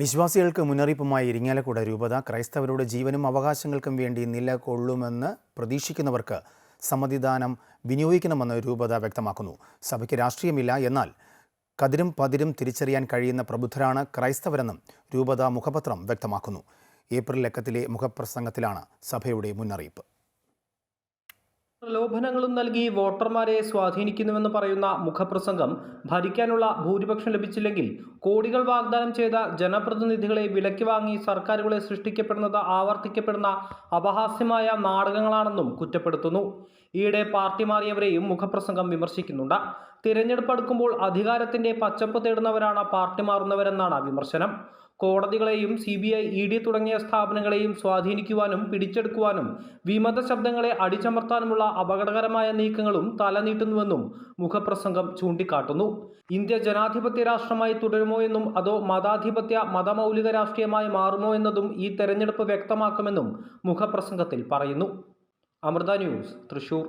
വിശ്വാസികൾക്ക് മുന്നറിയിപ്പുമായി ഇരിങ്ങാലക്കുട രൂപത. ക്രൈസ്തവരുടെ ജീവനും അവകാശങ്ങൾക്കും വേണ്ടി നിലകൊള്ളുമെന്ന് പ്രതീക്ഷിക്കുന്നവർക്ക് സമ്മതിദാനം വിനിയോഗിക്കണമെന്ന് രൂപത വ്യക്തമാക്കുന്നു. സഭയ്ക്ക് രാഷ്ട്രീയമില്ല. എന്നാൽ കതിരും പതിരും തിരിച്ചറിയാൻ കഴിയുന്ന പ്രബുദ്ധരാണ് ക്രൈസ്തവരെന്നും രൂപത മുഖപത്രം വ്യക്തമാക്കുന്നു. ഏപ്രിൽ ലക്കത്തിലെ മുഖപ്രസംഗത്തിലാണ് സഭയുടെ മുന്നറിയിപ്പ്. പ്രലോഭനങ്ങളും നൽകി വോട്ടർമാരെ സ്വാധീനിക്കുന്നുവെന്ന് പറയുന്ന മുഖപ്രസംഗം ഭരിക്കാനുള്ള ഭൂരിപക്ഷം ലഭിച്ചില്ലെങ്കിൽ കോടികൾ വാഗ്ദാനം ചെയ്ത ജനപ്രതിനിധികളെ വിലക്കി വാങ്ങി സർക്കാരുകളെ സൃഷ്ടിക്കപ്പെടുന്നത് ആവർത്തിക്കപ്പെടുന്ന അപഹാസ്യമായ നാടകങ്ങളാണെന്നും കുറ്റപ്പെടുത്തുന്നു. ഈയിടെ പാർട്ടി മാറിയവരെയും മുഖപ്രസംഗം വിമർശിക്കുന്നുണ്ട്. തിരഞ്ഞെടുപ്പ് അടുക്കുമ്പോൾ അധികാരത്തിന്റെ പച്ചപ്പ് തേടുന്നവരാണ് പാർട്ടി മാറുന്നവരെന്നാണ് വിമർശനം. കോടതികളെയും C B I E D തുടങ്ങിയ സ്ഥാപനങ്ങളെയും സ്വാധീനിക്കുവാനും പിടിച്ചെടുക്കുവാനും വിമത ശബ്ദങ്ങളെ അടിച്ചമർത്താനുമുള്ള അപകടകരമായ നീക്കങ്ങളും തലനീട്ടുന്നുവെന്നും മുഖപ്രസംഗം ചൂണ്ടിക്കാട്ടുന്നു. ഇന്ത്യ ജനാധിപത്യ രാഷ്ട്രമായി തുടരുമോ എന്നും അതോ മതാധിപത്യ മതമൗലിക രാഷ്ട്രീയമായി മാറുമോ എന്നതും ഈ തെരഞ്ഞെടുപ്പ് വ്യക്തമാക്കുമെന്നും മുഖപ്രസംഗത്തിൽ പറയുന്നു. അമൃത ന്യൂസ് തൃശൂർ.